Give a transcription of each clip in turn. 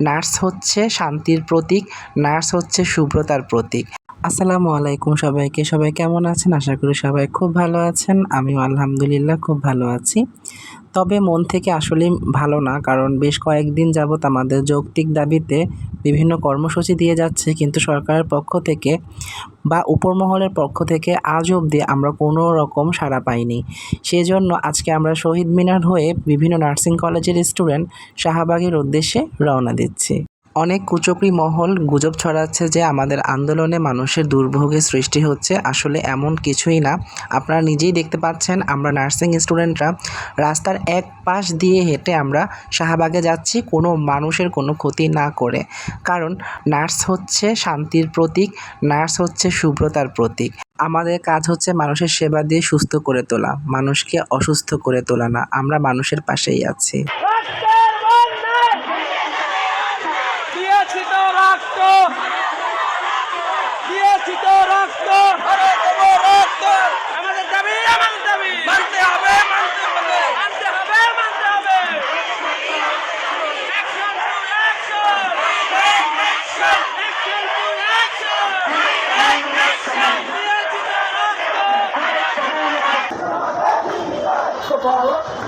Nurse হচ্ছে শান্তির প্রতীক nurse হচ্ছে শুভ্রতার প্রতীক। আসসালামু আলাইকুম সবাইকে। সবাই কেমন আছেন? আশা করি সবাই খুব ভালো আছেন। আমিও আলহামদুলিল্লাহ খুব ভালো আছি। তবে মন থেকে আসলে ভালো না, কারণ বেশ কয়েকদিন যাবৎ আমাদের যৌক্তিক দাবিতে বিভিন্ন কর্মসূচি দিয়ে যাচ্ছে, কিন্তু সরকারের পক্ষ থেকে বা উপরমহলের পক্ষ থেকে আজ অবধি আমরা কোনো রকম সাড়া পাইনি। সেজন্য আজকে আমরা শহীদ মিনার হয়ে বিভিন্ন নার্সিং কলেজের স্টুডেন্ট শাহবাগের উদ্দেশ্যে রওনা দিচ্ছি। অনেক কুচক্রি মহল গুজব ছড়াচ্ছে যে আমাদের আন্দোলনে মানুষের দুর্ভোগের সৃষ্টি হচ্ছে। আসলে এমন কিছুই না। আপনারা নিজেই দেখতে পাচ্ছেন, আমরা নার্সিং স্টুডেন্টরা রাস্তার এক পাশ দিয়ে হেঁটে আমরা শাহবাগে যাচ্ছি, কোনো মানুষের কোনো ক্ষতি না করে। কারণ নার্স হচ্ছে শান্তির প্রতীক, নার্স হচ্ছে শুভ্রতার প্রতীক। আমাদের কাজ হচ্ছে মানুষের সেবা দিয়ে সুস্থ করে তোলা, মানুষকে অসুস্থ করে তোলা না, আমরা মানুষের পাশেই আছি।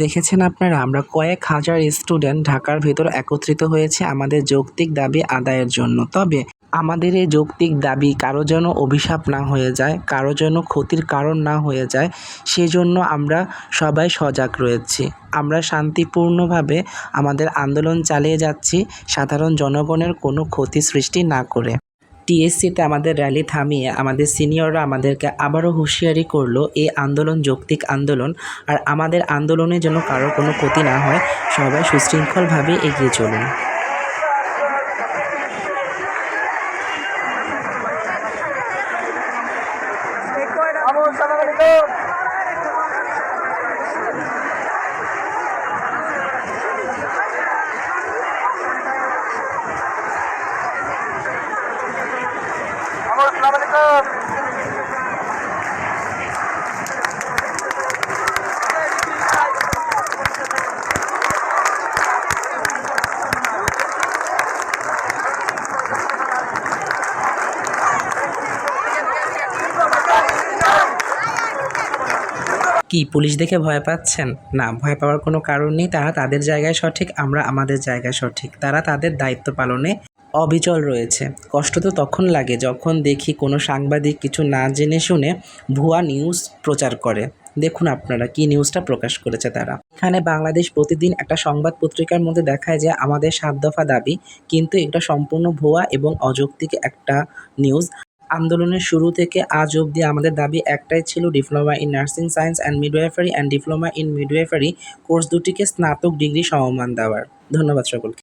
দেখেছেন আপনারা, আমরা কয়েক হাজার স্টুডেন্ট ঢাকার ভেতর একত্রিত হয়েছে আমাদের যৌক্তিক দাবি আদায়ের জন্য। তবে আমাদের এই যৌক্তিক দাবি কারও যেন অভিশাপ না হয়ে যায়, কারও যেন ক্ষতির কারণ না হয়ে যায়, সেজন্য আমরা সবাই সজাগ রয়েছি। আমরা শান্তিপূর্ণভাবে আমাদের আন্দোলন চালিয়ে যাচ্ছি, সাধারণ জনগণের কোনো ক্ষতি সৃষ্টি না করে। টিএসসিতে আমাদের র্যালি থামিয়ে আমাদের সিনিয়ররা আমাদেরকে আবারও হুঁশিয়ারি করল, এই আন্দোলন যৌক্তিক আন্দোলন, আর আমাদের আন্দোলনের যেন কারও কোনো ক্ষতি না হয়, সবাই সুশৃঙ্খলভাবে এগিয়ে চলুন। কি, পুলিশ দেখে ভয় পাচ্ছেন? না, ভয় পাওয়ার কোনো কারণ নেই। তারা তাদের জায়গায় সঠিক, আমরা আমাদের জায়গায় সঠিক। তারা তাদের দায়িত্ব পালনে অবিচল রয়েছে। কষ্ট তো তখন লাগে যখন দেখি কোনো সাংবাদিক কিছু না জেনে শুনে ভুয়া নিউজ প্রচার করে। দেখুন আপনারা কি নিউজটা প্রকাশ করেছে তারা। এখানে বাংলাদেশ প্রতিদিন একটা সংবাদ পত্রিকার মধ্যে দেখায় যে আমাদের সাত দফা দাবি, কিন্তু এটা সম্পূর্ণ ভুয়া এবং অযৌক্তিক একটা নিউজ। আন্দোলনের শুরু থেকে আজ অবধি আমাদের দাবি একটাই ছিল diploma in nursing science and midwifery and diploma in midwifery course দুটিকে স্নাতক ডিগ্রি সমমান দেওয়ার। ধন্যবাদ সকলকে।